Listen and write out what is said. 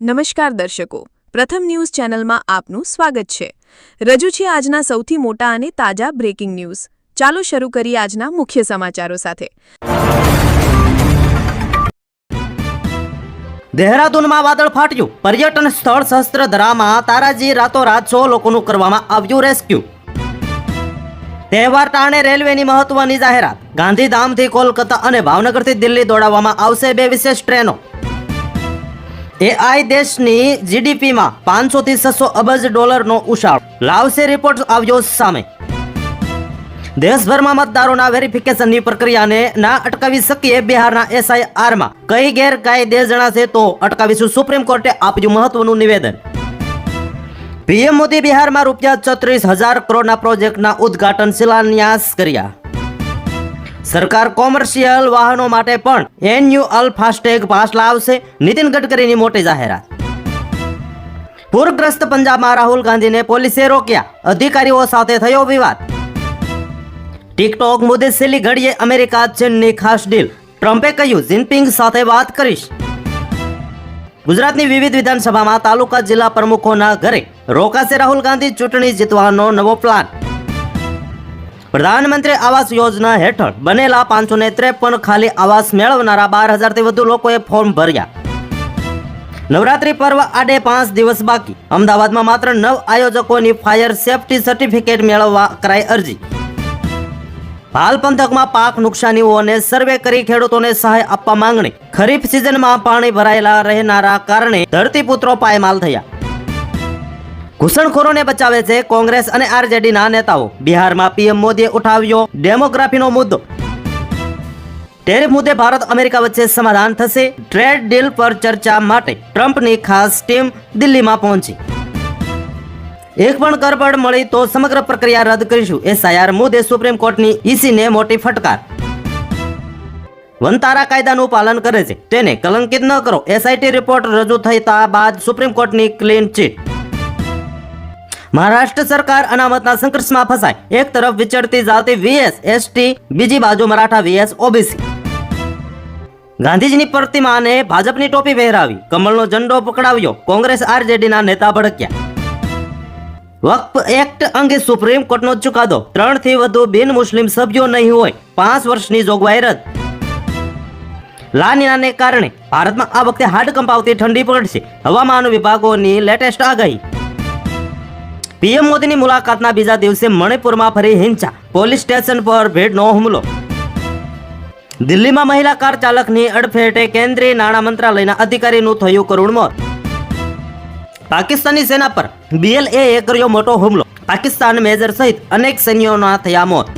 નમસ્કાર દર્શકો. પ્રથમ ન્યૂઝ ચેનલમાં આપનું સ્વાગત છે. રજૂ છે આજના સૌથી મોટા અને તાજા બ્રેકિંગ ન્યૂઝ ચાલો શરૂ કરીએ આજના મુખ્ય સમાચારો સાથે. દહેરાદૂનમાં વાદળ ફાટ્યું. પર્યટન સ્થળ શસ્ત્રધરામાં તારાજી રાતોરાત સો લોકોનું કરવામાં આવ્યું રેસ્ક્યુ તહેવાર ટાણે રેલવેની મહત્વની જાહેરાત. ગાંધીધામથી કોલકાતા અને ભાવનગરથી દિલ્હી દોડાવવામાં આવશે બે વિશેષ ટ્રેનો. એઆઈ દેશની જીડીપીમાં પાંચસો થી છસો અબજ ડોલરનો ઉછાળ. લાવશે રિપોર્ટ આવ્યો સામે. દેશભરમાં મતદારોના વેરિફિકેશનની પ્રક્રિયાને ના અટકાવી શકીએ બિહારના એસઆઈઆરમાં કઈ ગેરકાયદે જણાશે તો અટકાવીશું સુપ્રીમ કોર્ટે આપ્યું મહત્વનું નિવેદન. પીએમ મોદી બિહારમાં રૂપિયા છત્રીસ હજાર કરોડના પ્રોજેક્ટના ઉદ્ઘાટન શિલાન્યાસ કર્યા. સરકાર કોમર્શિયલ વાહનો માટે પણ એન્યુઅલ ફાસ્ટેગ પાસ લાવશે, નીતિન ગડકરીની મોટી જાહેરાત. પૂરગ્રસ્ત પંજાબમાં રાહુલ ગાંધીને પોલીસે રોક્યા, અધિકારીઓ સાથે થયો વિવાદ. ટિકટોક મુદ્દે છેલ્લી ઘડીએ અમેરિકા ચીનની ખાસ ડીલ. ટ્રમ્પે કહ્યું, જિનપિંગ સાથે વાત કરીશ. ગુજરાતની વિવિધ વિધાનસભામાં તાલુકા જિલ્લા પ્રમુખોના ઘરે રોકાશે રાહુલ ગાંધી ચૂંટણી જીતવાનો નવો પ્લાન પ્રધાનમંત્રી આવાસ યોજના હેઠળ બનેલા પાંચસો ને ત્રેપન ખાલી આવાસ મેળવનારા બાર હજારથી વધુ લોકોએ ફોર્મ ભર્યા. નવરાત્રી પર્વ આડે પાંચ દિવસ બાકી. અમદાવાદમાં માત્ર નવ આયોજકોની ફાયર સેફટી સર્ટિફિકેટ મેળવવા કરાઈ અરજી. હાલ પંથકમાં પાક નુકસાનીઓને સર્વે કરી ખેડૂતોને સહાય આપવા માંગણી. ખરીફ સિઝનમાં પાણી ભરાયેલા રહેનારા કારણે ધરતીપુત્રો પાયમાલ થયા. ઘૂસણખોરોને બચાવે છે કોંગ્રેસ અને આરજેડીના નેતાઓ. બિહારમાં પીએમ મોદીએ ઉઠાવ્યો ડેમોગ્રાફીનો મુદ્દો. ટેરિફ મુદ્દે ભારત અમેરિકા વચ્ચે સમાધાન થશે. ટ્રેડ ડીલ પર ચર્ચા માટે ટ્રમ્પની ખાસ ટીમ દિલ્હીમાં પહોંચી. એક પણ કરબડ મળી તો સમગ્ર પ્રક્રિયા રદ કરીશું. એસઆઈઆર મુદ્દે સુપ્રીમ કોર્ટની ઈસીને મોટી ફટકાર. વનતારા કાયદાનું પાલન કરે છે. તેને કલંકિત ન કરો. એસઆઈટી રિપોર્ટ રજૂ થતા બાદ સુપ્રીમ કોર્ટની ક્લીન ચીટ. મહારાષ્ટ્ર સરકાર અનામતના સંઘર્ષમાં ફસાય. એક તરફ વિચરતી જાતિ વીએસ એસટી બીજી બાજુ મરાઠા વીએસ ઓબીસી ગાંધીજીની પ્રતિમાને ભાજપની ટોપી પહેરાવી. કમળનો ઝંડો પકડાવ્યો. કોંગ્રેસ આરજેડીના નેતા ભડક્યા. વક્ફ એક્ટ અંગે સુપ્રીમ કોર્ટનો ચુકાદો. ત્રણથી વધુ બિન મુસ્લિમ સભ્યો નહીં હોય. પાંચ વર્ષની જોગવાઈ રદ. લાનીનાને કારણે ભારતમાં આ વખતે હાડ કંપાવતી ઠંડી પડશે હવામાન વિભાગોની લેટેસ્ટ આગાહી. પીએમ મોદીની મુલાકાતના બીજા દિવસે મણિપુરમાં ફરી હિંસા. પોલીસ સ્ટેશન પર ભીડનો હુમલો. દિલ્હીમાં મહિલા કાર ચાલકની અડફેટે કેન્દ્રીય નાણાં મંત્રાલયના અધિકારીનું થયું કરુણ મોત. પાકિસ્તાની સેના પર બીએલએ કર્યો મોટો હુમલો. પાકિસ્તાન મેજર સહિત અનેક સૈન્યોના થયા મોત.